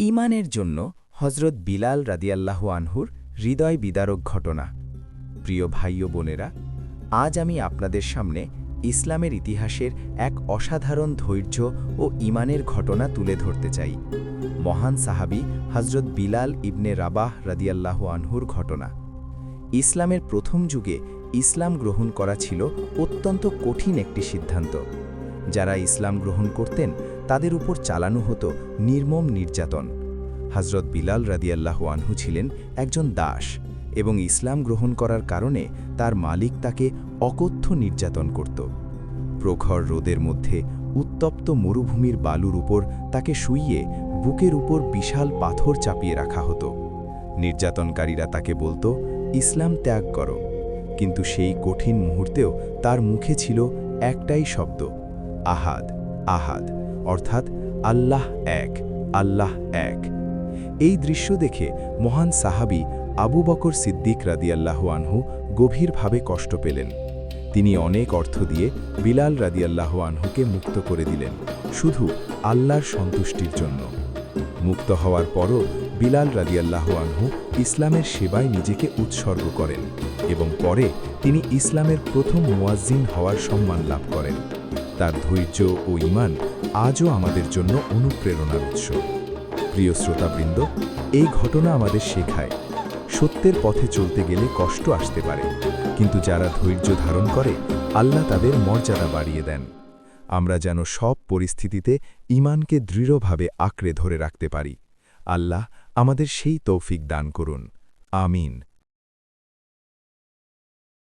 ইমানের জন্য হজরত বিলাল রাদিয়াল্লাহু আনহুর হৃদয় বিদারক ঘটনা। প্রিয় ভাই ও বোনেরা, আজ আমি আপনাদের সামনে ইসলামের ইতিহাসের এক অসাধারণ ধৈর্য ও ইমানের ঘটনা তুলে ধরতে চাই। মহান সাহাবি হজরত বিলাল ইবনে রাবাহ রাদিয়াল্লাহু আনহুর ঘটনা। ইসলামের প্রথম যুগে ইসলাম গ্রহণ করা ছিল অত্যন্ত কঠিন একটি সিদ্ধান্ত। যারা ইসলাম গ্রহণ করতেন তাদের উপর চালানো হতো নির্মম নির্যাতন। হজরত বিলাল রাদিয়াল্লাহু আনহু ছিলেন একজন দাস এবং ইসলাম গ্রহণ করার কারণে তার মালিক তাকে অকথ্য নির্যাতন করত। প্রখর রোদের মধ্যে উত্তপ্ত মরুভূমির বালুর উপর তাকে শুইয়ে বুকের উপর বিশাল পাথর চাপিয়ে রাখা হতো। নির্যাতনকারীরা তাকে বলতো, ইসলাম ত্যাগ করো। কিন্তু সেই কঠিন মুহূর্তেও তার মুখে ছিল একটাই শব্দ, আহাদ আহাদ। অর্থাৎ আল্লাহ এক আল্লাহ এক। এই দৃশ্য দেখে মহান সাহাবি আবু বকর সিদ্দিক রাদিয়াল্লাহু আনহু গভীরভাবে কষ্ট পেলেন। তিনি অনেক অর্থ দিয়ে বিলাল রাদিয়াল্লাহু আনহুকে মুক্ত করে দিলেন, শুধু আল্লাহর সন্তুষ্টির জন্য। মুক্ত হওয়ার পরও বিলাল রাদিয়াল্লাহু আনহু ইসলামের সেবায় নিজেকে উৎসর্গ করেন এবং পরে তিনি ইসলামের প্রথম মুয়াজ্জিন হওয়ার সম্মান লাভ করেন। তার ধৈর্য ও ঈমান আজও আমাদের জন্য অনুপ্রেরণার উৎস। প্রিয় শ্রোতাবৃন্দ, এই ঘটনা আমাদের শেখায়। সত্যের পথে চলতে গেলে কষ্ট আসতে পারে। কিন্তু যারা ধৈর্য ধারণ করে, আল্লাহ তাদের মর্যাদা বাড়িয়ে দেন। আমরা যেন সব পরিস্থিতিতে ঈমানকে দৃঢ়ভাবে আঁকড়ে ধরে রাখতে পারি। আল্লাহ আমাদের সেই তৌফিক দান করুন। আমিন।